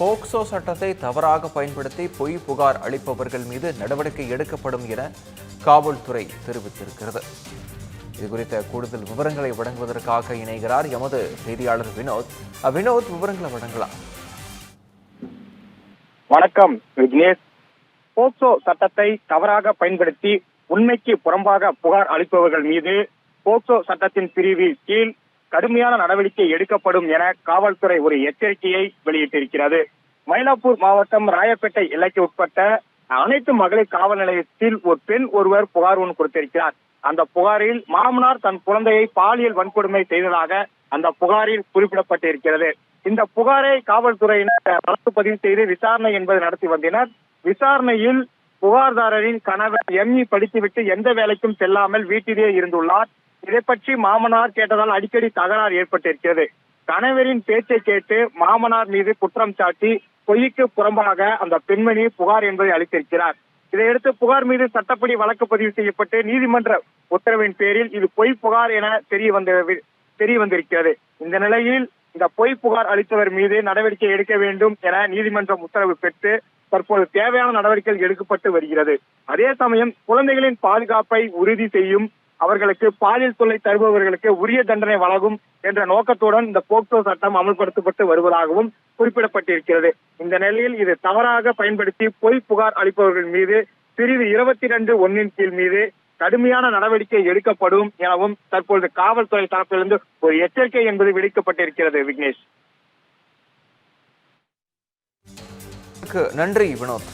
POCSO சட்டத்தை தவறாக பயன்படுத்தி பொய் புகார் அளிப்பவர்கள் மீது நடவடிக்கை எடுக்கப்படும் என காவல்துறை தெரிவித்திருக்கிறது. இது குறித்த கூடுதல் விவரங்களை வழங்குவதற்காக இணைகிறார் எமது செய்தியாளர் வினோத். வினோத் விவரங்களை வழங்கலாம். வணக்கம் விக்னேஷ். போக்சோ சட்டத்தை தவறாக பயன்படுத்தி உண்மைக்கு புறம்பாக புகார் அளிப்பவர்கள் மீது போக்சோ சட்டத்தின் பிரிவில் கீழ் கடுமையான நடவடிக்கை எடுக்கப்படும் என காவல்துறை ஒரு எச்சரிக்கையை வெளியிட்டிருக்கிறது. மயிலாப்பூர் மாவட்டம் ராயப்பேட்டை எல்லைக்கு உட்பட்ட அனைத்து மகளிர் காவல் நிலையத்தில் ஒரு பெண் ஒருவர் புகார் ஒன்று கொடுத்திருக்கிறார். அந்த புகாரில் மாமனார் தன் குழந்தையை பாலியல் வன்கொடுமை செய்ததாக அந்த புகாரில் குறிப்பிடப்பட்டிருக்கிறது. இந்த புகாரை காவல்துறையினர் வழக்கு பதிவு செய்து விசாரணை என்பது நடத்தி வந்தனர். விசாரணையில் புகார்தாரரின் கணவர் எம்இ படித்துவிட்டு எந்த வேலைக்கும் செல்லாமல் வீட்டிலேயே இருந்துள்ளார். இதை பற்றி மாமனார் கேட்டதால் அடிக்கடி தகராறு ஏற்பட்டிருக்கிறது. கணவரின் பேச்சை கேட்டு மாமனார் மீது குற்றம் சாட்டி பொய்க்கு புறம்பாக அந்த பெண்மணி புகார் என்பதை அளித்திருக்கிறார். இதையடுத்து புகார் மீது சட்டப்படி வழக்கு பதிவு செய்யப்பட்டு நீதிமன்ற உத்தரவின் பேரில் இது பொய் புகார் என தெரிய வந்த தெரிய வந்திருக்கிறது. இந்த நிலையில் இந்த பொய் புகார் அளித்தவர் மீது நடவடிக்கை எடுக்க வேண்டும் என நீதிமன்றம் உத்தரவு பெற்று தற்போது தேவையான நடவடிக்கைகள் எடுக்கப்பட்டு வருகிறது. அதே சமயம் குழந்தைகளின் பாதுகாப்பை உறுதி செய்யும் அவர்களுக்கு பாலியல் தொல்லை தருபவர்களுக்கு உரிய தண்டனை வழங்கும் என்ற நோக்கத்துடன் இந்த போக்சோ சட்டம் அமல்படுத்தப்பட்டு வருவதாகவும் குறிப்பிடப்பட்டிருக்கிறது. இந்த நிலையில் இது தவறாக பயன்படுத்தி பொய் புகார் அளிப்பவர்கள் மீது பிரிவு இருபத்தி ரெண்டு ஒன்னின் கீழ் மீது கடுமையான நடவடிக்கை எடுக்கப்படும் எனவும் தற்பொழுது காவல்துறை தரப்பிலிருந்து ஒரு எச்சரிக்கை என்பது விடுக்கப்பட்டிருக்கிறது விக்னேஷ். நன்றி வினோத்.